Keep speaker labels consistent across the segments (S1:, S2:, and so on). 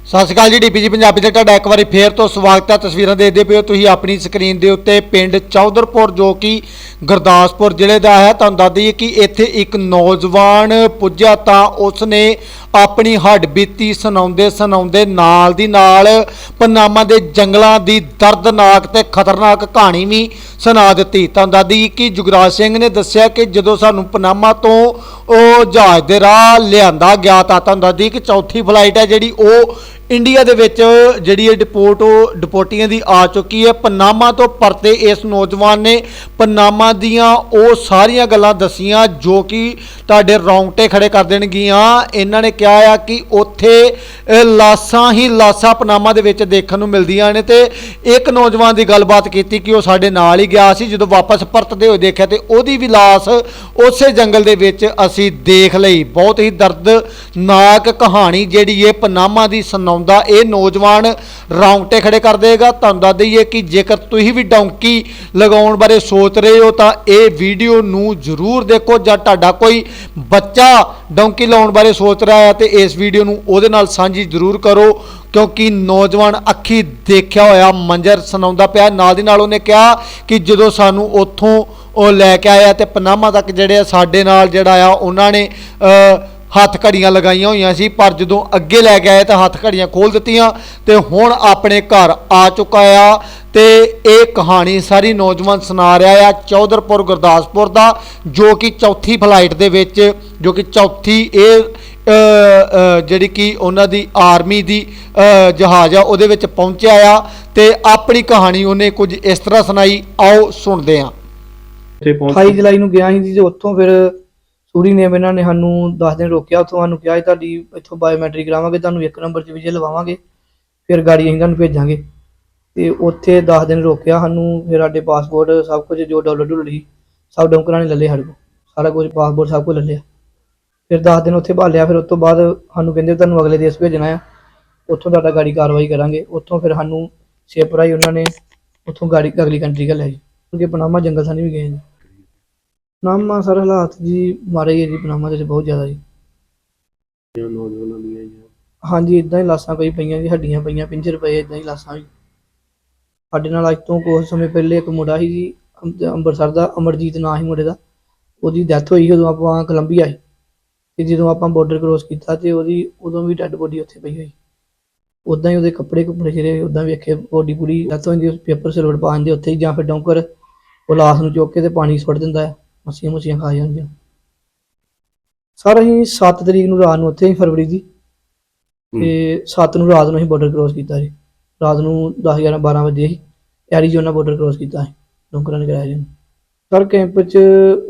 S1: ਸਤਿ ਸ਼੍ਰੀ ਅਕਾਲ ਜੀ ਡੀਪੀਜੀ ਪੰਜਾਬੀ ਤੇ ਤੁਹਾਡਾ ਇੱਕ ਵਾਰੀ ਫੇਰ ਤੋਂ ਸਵਾਗਤ ਹੈ। ਤਸਵੀਰਾਂ ਦੇਖਦੇ ਪਏ ਹੋ ਤੁਸੀਂ ਆਪਣੀ ਸਕਰੀਨ ਦੇ ਉੱਤੇ ਪਿੰਡ ਚੌਧਰਪੁਰ, ਜੋ ਕਿ ਗੁਰਦਾਸਪੁਰ ਜ਼ਿਲ੍ਹੇ ਦਾ ਹੈ। ਤੁਹਾਨੂੰ ਦੱਸ ਦਈਏ ਕਿ ਇੱਥੇ ਇੱਕ ਨੌਜਵਾਨ ਪੁੱਜਿਆ ਤਾਂ ਉਸਨੇ ਆਪਣੀ ਹੱਡਬੀਤੀ ਸੁਣਾਉਂਦੇ ਸੁਣਾਉਂਦੇ ਨਾਲ ਦੀ ਨਾਲ ਪਨਾਮਾ ਦੇ ਜੰਗਲਾਂ ਦੀ ਦਰਦਨਾਕ ਤੇ ਖਤਰਨਾਕ ਕਹਾਣੀ ਵੀ ਸੁਣਾ ਦਿੱਤੀ। ਤਾਂ ਦੱਸ ਕਿ ਜੁਗਰਾਜ ਸਿੰਘ ਨੇ ਦੱਸਿਆ ਕਿ ਜਦੋਂ ਸਾਨੂੰ ਪਨਾਮਾ ਤੋਂ ਉਹ ਜਹਾਜ਼ ਦੇ ਰਾਹ ਲਿਆਂਦਾ ਗਿਆ ਤਾਂ ਤੁਹਾਨੂੰ ਦੱਸ ਕਿ ਚੌਥੀ ਫਲਾਈਟ ਹੈ ਜਿਹੜੀ ਉਹ ਇੰਡੀਆ ਦੇ ਵਿੱਚ ਜਿਹੜੀ ਇਹ ਡਿਪੋਰਟ ਉਹ ਡਿਪੋਰਟੀਆਂ ਦੀ ਆ ਚੁੱਕੀ ਹੈ। ਪਨਾਮਾ ਤੋਂ ਪਰਤੇ ਇਸ ਨੌਜਵਾਨ ਨੇ ਪਨਾਮਾ ਦੀਆਂ ਉਹ ਸਾਰੀਆਂ ਗੱਲਾਂ ਦੱਸੀਆਂ ਜੋ ਕਿ ਤੁਹਾਡੇ ਰੌਂਗਟੇ ਖੜੇ ਕਰ ਦੇਣਗੀਆਂ। ਇਹਨਾਂ ਨੇ ਕਿਹਾ ਆ ਕਿ ਉੱਥੇ ਲਾਸਾਂ ਹੀ ਲਾਸਾਂ ਪਨਾਮਾ ਦੇ ਵਿੱਚ ਦੇਖਣ ਨੂੰ ਮਿਲਦੀਆਂ ਨੇ ਤੇ ਇੱਕ ਨੌਜਵਾਨ ਦੀ ਗੱਲਬਾਤ ਕੀਤੀ ਕਿ ਉਹ ਸਾਡੇ ਨਾਲ ਹੀ ਗਿਆ ਸੀ। ਜਦੋਂ ਵਾਪਸ ਪਰਤਦੇ ਹੋਏ ਦੇਖਿਆ ਤੇ ਉਹਦੀ ਵੀ ਲਾਸ਼ ਉਸੇ ਜੰਗਲ ਦੇ ਵਿੱਚ ਅਸੀਂ ਦੇਖ ਲਈ। ਬਹੁਤ ਹੀ ਦਰਦਨਾਕ ਕਹਾਣੀ ਜਿਹੜੀ ਇਹ ਪਨਾਮਾ ਦੀ ਸੁਣਾਉਂਦਾ ਇਹ ਨੌਜਵਾਨ ਰੌਂਗਟੇ ਖੜੇ ਕਰ ਦੇਗਾ। ਤੁਹਾਨੂੰ ਦੱਸ ਦਈਏ ਕਿ ਜੇਕਰ ਤੁਸੀਂ ਵੀ ਡੌਂਕੀ ਲਗਾਉਣ ਬਾਰੇ ਸੋਚ ਰਹੇ ਹੋ, ਤਾਂ ਇਹ ਵੀਡੀਓ ਨੂੰ ਜ਼ਰੂਰ ਦੇਖੋ ਜਾਂ ਤੁਹਾਡਾ ਕੋਈ ਬੱਚਾ ਡੌਂਕੀ ਲਾਉਣ ਬਾਰੇ ਸੋਚ ਰਿਹਾ ਹੈ, ਤੇ ਇਸ ਵੀਡੀਓ ਨੂੰ ਉਹਦੇ ਨਾਲ ਸਾਂਝੀ ਜ਼ਰੂਰ ਕਰੋ, ਕਿਉਂਕਿ ਨੌਜਵਾਨ ਅੱਖੀ ਦੇਖਿਆ ਹੋਇਆ ਮੰਜ਼ਰ ਸੁਣਾਉਂਦਾ ਪਿਆ। ਨਾਲ ਦੀ ਨਾਲ ਉਹਨੇ ਕਿਹਾ ਕਿ ਜਦੋਂ ਸਾਨੂੰ ਉੱਥੋਂ ਉਹ ਲੈ ਕੇ ਆਇਆ, ਤੇ ਪਨਾਮਾ ਤੱਕ ਜਿਹੜੇ ਆ ਸਾਡੇ ਨਾਲ ਜਿਹੜਾ ਆ, ਉਹਨਾਂ ਨੇ ਹੱਥ ਘੜੀਆਂ ਲਗਾਈਆਂ ਹੋਈਆਂ ਸੀ ਪਰ ਜਦੋਂ ਅੱਗੇ ਲੈ ਕੇ ਆਏ ਤਾਂ ਹੱਥ ਘੜੀਆਂ ਖੋਲ ਦਿੱਤੀਆਂ ਤੇ ਹੁਣ ਆਪਣੇ ਘਰ ਆ ਚੁੱਕਾ ਆ ਤੇ ਇਹ ਕਹਾਣੀ ਸਾਰੀ ਨੌਜਵਾਨ ਸੁਣਾ ਰਿਹਾ ਆ ਚੌਧਰਪੁਰ ਗੁਰਦਾਸਪੁਰ ਦਾ ਜੋ ਕਿ ਚੌਥੀ ਫਲਾਈਟ ਦੇ ਵਿੱਚ ਜੋ ਕਿ ਚੌਥੀ ਇਹ ਜਿਹੜੀ ਕਿ ਉਹਨਾਂ ਦੀ ਆਰਮੀ ਦੀ ਜਹਾਜ਼ ਆ ਉਹਦੇ ਵਿੱਚ ਪਹੁੰਚਿਆ ਆ ਤੇ ਆਪਣੀ ਕਹਾਣੀ ਉਹਨੇ ਕੁਝ ਇਸ ਤਰ੍ਹਾਂ ਸੁਣਾਈ ਆਓ ਸੁਣਦੇ
S2: ਪਹੁੰਚ
S3: 28 ਜੁਲਾਈ ਨੂੰ ਗਿਆ ਸੀ ਜੀ ਉੱਥੋਂ ਫਿਰ ਸੂਰੀ ਨੇ ਇਹਨਾਂ ਨੇ ਸਾਨੂੰ 10 ਦਿਨ ਰੋਕਿਆ, ਉੱਥੋਂ ਸਾਨੂੰ ਕਿਹਾ ਸੀ ਤੁਹਾਡੀ ਇੱਥੋਂ ਬਾਇਓਮੈਟ੍ਰਿਕ ਕਰਾਵਾਂਗੇ, ਤੁਹਾਨੂੰ ਇੱਕ ਨੰਬਰ 'ਚ ਵੀਜ਼ੇ ਲਵਾਵਾਂਗੇ, ਫਿਰ ਗਾੜੀ ਅਸੀਂ ਤੁਹਾਨੂੰ ਭੇਜਾਂਗੇ। ਤੇ ਉੱਥੇ 10 ਦਿਨ ਰੋਕਿਆ ਸਾਨੂੰ, ਫਿਰ ਸਾਡੇ ਪਾਸਪੋਰਟ ਸਭ ਕੁਝ ਜੋ ਡਾਲਰ ਡੁੱਲੀ ਸਭ ਡੌਂਕਰਾਂ ਨੇ ਲੈ ਲਏ ਸਾਡੇ ਕੋਲ, ਸਾਰਾ ਕੁਝ ਪਾਸਪੋਰਟ ਸਭ ਕੁਝ ਲੈ ਲਿਆ। ਫਿਰ 10 ਦਿਨ ਉੱਥੇ ਭਾਲਿਆ, ਫਿਰ ਉਸ ਤੋਂ ਬਾਅਦ ਸਾਨੂੰ ਕਹਿੰਦੇ ਤੁਹਾਨੂੰ ਅਗਲੇ ਦੇਸ਼ ਭੇਜਣਾ ਆ, ਉੱਥੋਂ ਤੁਹਾਡਾ ਗਾੜੀ ਕਾਰਵਾਈ ਕਰਾਂਗੇ, ਉੱਥੋਂ ਫਿਰ ਸਾਨੂੰ ਸੇਪਰਾ ਹੀ ਉਹਨਾਂ ਨੇ, ਉੱਥੋਂ ਗਾੜੀ ਅਗਲੀ ਕੰਟਰੀ ਕਾ ਲੈ ਜੀ ਕਿਉਂਕਿ ਪਨਾਮਾ ਜੰਗਲ ਸਾਨੀ ਵੀ ਗਏ ਜੀ ਪਨਾਮਾ ਸਰ ਹਾਲਾਤ ਜੀ ਮਾਰੇ ਹੈ ਜੀ ਪਨਾਮਾ ਦੇ ਵਿੱਚ ਬਹੁਤ ਜ਼ਿਆਦਾ ਜੀ।
S2: ਨੌਜਵਾਨਾਂ ਦੀਆਂ ਜੀ।
S3: ਹਾਂਜੀ ਇਦਾਂ ਹੀ ਲਾਸਾਂ ਕਈ ਪਈਆਂ ਜੀ ਹੱਡੀਆਂ ਪਈਆਂ ਪਿੰਜਰ ਪਏ ਇਦਾਂ ਹੀ ਲਾਸਾਂ ਵੀ ਸਾਡੇ ਨਾਲ ਅੱਜ ਤੋਂ ਕੁਝ ਸਮੇਂ ਪਹਿਲੇ ਇੱਕ ਮੁੰਡਾ ਸੀ ਜੀ ਅੰਮ- ਅੰਮ੍ਰਿਤਸਰ ਦਾ ਅਮਰਜੀਤ ਨਾਂ ਸੀ ਮੁੰਡੇ ਦਾ। ਉਹਦੀ ਡੈਥ ਹੋਈ ਜਦੋਂ ਆਪਾਂ ਕੋਲੰਬੀਆ ਸੀ। ਤੇ ਜਦੋਂ ਆਪਾਂ ਬਾਰਡਰ ਕ੍ਰੋਸ ਕੀਤਾ ਤੇ ਉਹਦੀ ਉਦੋਂ ਵੀ ਡੈੱਡ ਬੋਡੀ ਉੱਥੇ ਪਈ ਹੋਈ। ਉਦਾਂ ਹੀ ਉਹਦੇ ਕੱਪੜੇ ਕੁਪੜੇ ਜਿਹੜੇ ਉਦਾਂ ਵੇਖੇ ਬੋਡੀ ਪੂਰੀ ਡੈਥ ਹੋਈ ਦੀ ਪੇਪਰ ਸਿਲਵਰ ਪਾ ਦਿੰਦੇ ਉੱਥੇ ਹੀ ਜਾਂ ਫਿਰ ਡੌਂਕਰ ਉਹ ਲਾਸ਼ ਨੂੰ ਚੁੱਕ ਕੇ ਤੇ ਪਾਣੀ 'ਚ ਸੁੱਟ ਦਿੰਦਾ ਹੈ। ਮੱਛੀਆਂ ਮੁੱਛੀਆਂ ਖਾ ਜਾਂਦੀਆਂ ਸਰ ਅਸੀਂ 7 ਤਰੀਕ ਨੂੰ ਰਾਤ ਨੂੰ ਉੱਥੇ ਹੀ ਫਰਵਰੀ ਦੀ। ਤੇ 7 ਨੂੰ ਰਾਤ ਨੂੰ ਅਸੀਂ ਬਾਰਡਰ ਕ੍ਰੋਸ ਕੀਤਾ ਜੀ ਰਾਤ ਨੂੰ 10 11 12 ਵਜੇ ਹੀ ਐਰੀਜ਼ੋਨਾ ਬਾਰਡਰ ਕ੍ਰੋਸ ਕੀਤਾ ਸੀ ਡੋਂਕਰਾਂ ਨੇ ਕਰਾਇਆ ਜੀ ਸਰ ਕੈਂਪ 'ਚ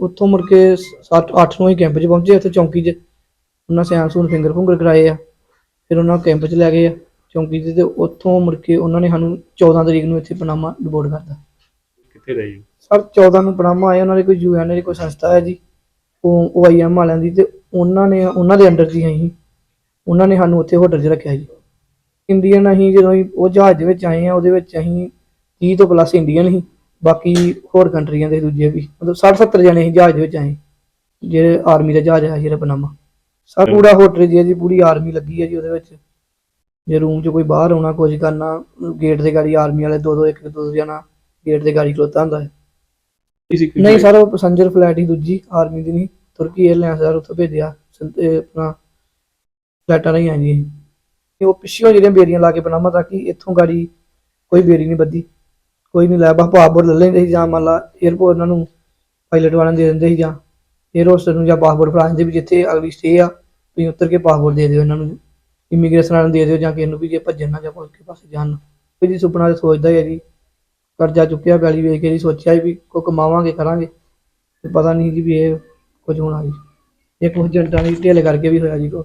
S3: ਉੱਥੋਂ ਮੁੜ ਕੇ 7 8 ਨੂੰ ਹੀ ਕੈਂਪ 'ਚ ਪਹੁੰਚੇ ਉੱਥੇ ਚੌਂਕੀ 'ਚ ਉਹਨਾਂ ਸਿਆਣ ਸੂਨ ਫਿੰਗਰ ਫੁੰਗਰ ਕਰਾਏ ਆ। ਫਿਰ ਉਹਨਾਂ ਨੂੰ ਕੈਂਪ 'ਚ ਲੈ ਗਏ ਆ ਚੌਂਕੀ 'ਚ ਤੇ ਉੱਥੋਂ ਮੁੜ ਕੇ ਉਹਨਾਂ ਨੇ ਸਾਨੂੰ 14 ਤਰੀਕ ਨੂੰ ਇੱਥੇ ਪਨਾਮਾ ਡਿਪੋਰਟ ਕਰਤਾ।
S2: ਕਿੱਥੇ ਰਹੀ
S3: ਸਰ 14 ਨੂੰ ਪਨਾਮਾ ਆਏ ਉਹਨਾਂ ਦੀ ਕੋਈ ਯੂਐਨ ਦੀ ਕੋਈ ਸੰਸਥਾ ਹੈ ਜੀ? ਉਹ OIM ਵਾਲਿਆਂ ਦੀ ਤੇ ਉਹਨਾਂ ਨੇ ਉਹਨਾਂ ਦੇ ਅੰਡਰ ਜੀ ਅਸੀਂ। ਉਹਨਾਂ ਨੇ ਸਾਨੂੰ ਉੱਥੇ ਹੋਟਲ 'ਚ ਰੱਖਿਆ ਜੀ। ਇੰਡੀਅਨ ਅਸੀਂ ਜਦੋਂ ਅਸੀਂ ਉਹ ਜਹਾਜ਼ ਦੇ ਵਿੱਚ ਆਏ ਆ ਉਹਦੇ ਵਿੱਚ ਅਸੀਂ 30 ਤੋਂ ਪਲੱਸ ਇੰਡੀਅਨ ਸੀ। ਬਾਕੀ ਹੋਰ ਕੰਟਰੀਆਂ ਦੇ ਦੂਜੇ ਵੀ ਮਤਲਬ 60 70 ਜਣੇ ਸੀ ਜਹਾਜ਼ ਦੇ ਵਿੱਚ ਆਏ। ਜਿਹੜੇ ਆਰਮੀ ਦਾ ਜਹਾਜ਼ ਹੈ ਜਿਹੜਾ ਪਨਾਮਾ ਸਰ ਪੂਰਾ ਹੋਟਲ ਜੀ ਹੈ ਜੀ ਪੂਰੀ ਆਰਮੀ ਲੱਗੀ ਹੈ ਜੀ ਉਹਦੇ ਵਿੱਚ। ਜੇ ਰੂਮ 'ਚ ਕੋਈ ਬਾਹਰ ਆਉਣਾ ਕੁਝ ਕਰਨਾ ਗੇਟ ਦੇ ਗਾੜੀ ਆਰਮੀ ਵਾਲੇ ਦੋ ਦੋ ਇੱਕ ਇੱਕ ਦੋ ਦੋ ਜਣਾ ਗੇਟ ਦੇ ਗਾੜੀ ਖਲੋਤਾ ਹੁੰਦਾ ਹੈ। ਨਹੀਂ ਸਰ ਉਹ ਪੈਸੰਜਰ ਫਲੈਟ ਹੀ ਦੂਜੀ ਆਰਮੀ ਦੀ ਨਹੀਂ ਤੁਰਕੀ 에ਅਰਲਾਈਨਸ ਸਰ ਉੱਥੇ ਭੇਜਿਆ ਤੇ ਆਪਣਾ ਫਲੈਟਾਂ ਰਹੀ ਆਂਜੀ ਇਹ। ਉਹ ਪਿੱਛੇ ਜਿਹੜੀਆਂ ਬੇਰੀਆਂ ਲਾ ਕੇ ਬਣਾਵਾ ਤਾਂ ਕਿ ਇੱਥੋਂ ਗਾੜੀ ਕੋਈ ਬੇਰੀ ਨਹੀਂ ਬੱਦੀ ਕੋਈ ਨਹੀਂ ਲੈ ਬਾ ਪਾਸਪੋਰਟ ਲੈ ਲੈਂਦੇ ਸੀ ਜਾਂ ਮੰਨ ਲਾ 에ਅਰਪੋਰਟ ਉਹਨਾਂ ਨੂੰ ਪਾਇਲਟ ਵਾਲਿਆਂ ਦੇ ਦਿੰਦੇ ਸੀ ਜਾਂ 에ਅਰ ਨੂੰ ਜਾਂ ਪਾਸਪੋਰਟ ਫਰਾਂਸ ਦੇ ਵੀ ਜਿੱਥੇ ਅਗਲੀ ਸਟੇ ਆ ਤੁਸੀਂ ਉਤਰ ਕੇ ਪਾਸਪੋਰਟ ਦੇ ਦਿਓ ਇਹਨਾਂ ਨੂੰ। ਇਮੀਗ੍ਰੇਸ਼ਨ ਵਾਲਿਆਂ ਨੂੰ ਦੇ ਦਿਓ ਜਾਂ ਕਿਸੇ ਨੂੰ ਵੀ ਜੇ ਭੱਜਣ ਨਾ ਜਾਂ ਕੋਈ ਪਾਸੇ ਜਾਣ ਕੋਈ ਜੀ ਸੁਪਨਾ ਸੋਚਦਾ ਹੈ ਜੀ। ਕਰਜ਼ਾ ਚੁੱਕਿਆ, ਪੈਲੀ ਵੇਚ ਕੇ ਜੀ ਸੋਚਿਆ ਵੀ ਕੋ ਕਮਾਵਾਂਗੇ, ਕਰਾਂਗੇ। ਤੇ ਪਤਾ ਨਹੀਂ ਜੀ ਵੀ ਇਹ ਕੁਝ ਹੋਣਾ ਜੀ ਇਹ ਕੁਝ ਜੰਟਾਂ ਦੀ ਢਿੱਲ ਕਰਕੇ ਵੀ ਹੋਇਆ ਜੀ ਕੋ।